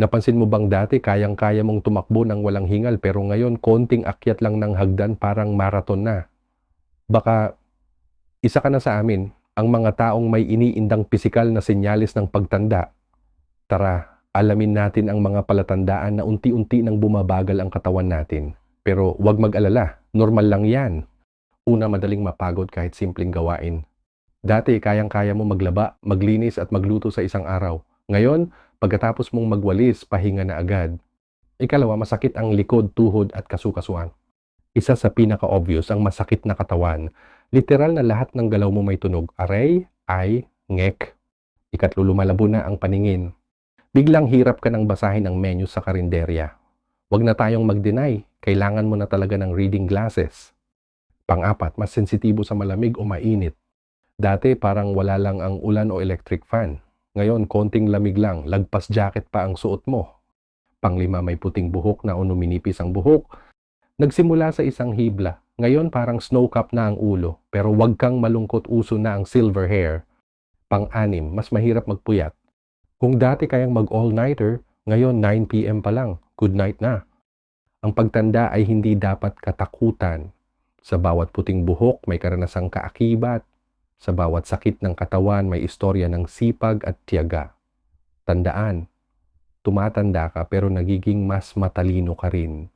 Napansin mo bang dati kayang-kaya mong tumakbo ng walang hingal pero ngayon konting akyat lang ng hagdan parang marathon na. Baka isa ka na sa amin, ang mga taong may iniindang pisikal na senyalis ng pagtanda. Tara, alamin natin ang mga palatandaan na unti-unti nang bumabagal ang katawan natin. Pero huwag mag-alala, normal lang yan. Una, madaling mapagod kahit simpleng gawain. Dati, kayang-kaya mo maglaba, maglinis at magluto sa isang araw. Ngayon, pagkatapos mong magwalis, pahinga na agad. Ikalawa, masakit ang likod, tuhod at kasukasuan. Isa sa pinaka-obvious ang masakit na katawan. Literal na lahat ng galaw mo may tunog. Aray, ay, ngek. Ikatlo, lumalabo na ang paningin. Biglang hirap ka nang basahin ang menu sa karinderya. Huwag na tayong mag-deny. Kailangan mo na talaga ng reading glasses. Pang-apat, mas sensitibo sa malamig o mainit. Dati parang wala lang ang ulan o electric fan. Ngayon, konting lamig lang, lagpas jacket pa ang suot mo. Panglima, may puting buhok na o numinipis ang buhok. Nagsimula sa isang hibla. Ngayon parang snow cap na ang ulo, pero wag kang malungkot uso na ang silver hair. Pang-anim, mas mahirap magpuyat. Kung dati kayang mag-all-nighter, ngayon 9pm pa lang, good night na. Ang pagtanda ay hindi dapat katakutan. Sa bawat puting buhok may karanasang kaakibat. Sa bawat sakit ng katawan may istorya ng sipag at tiyaga. Tandaan, tumatanda ka pero nagiging mas matalino ka rin.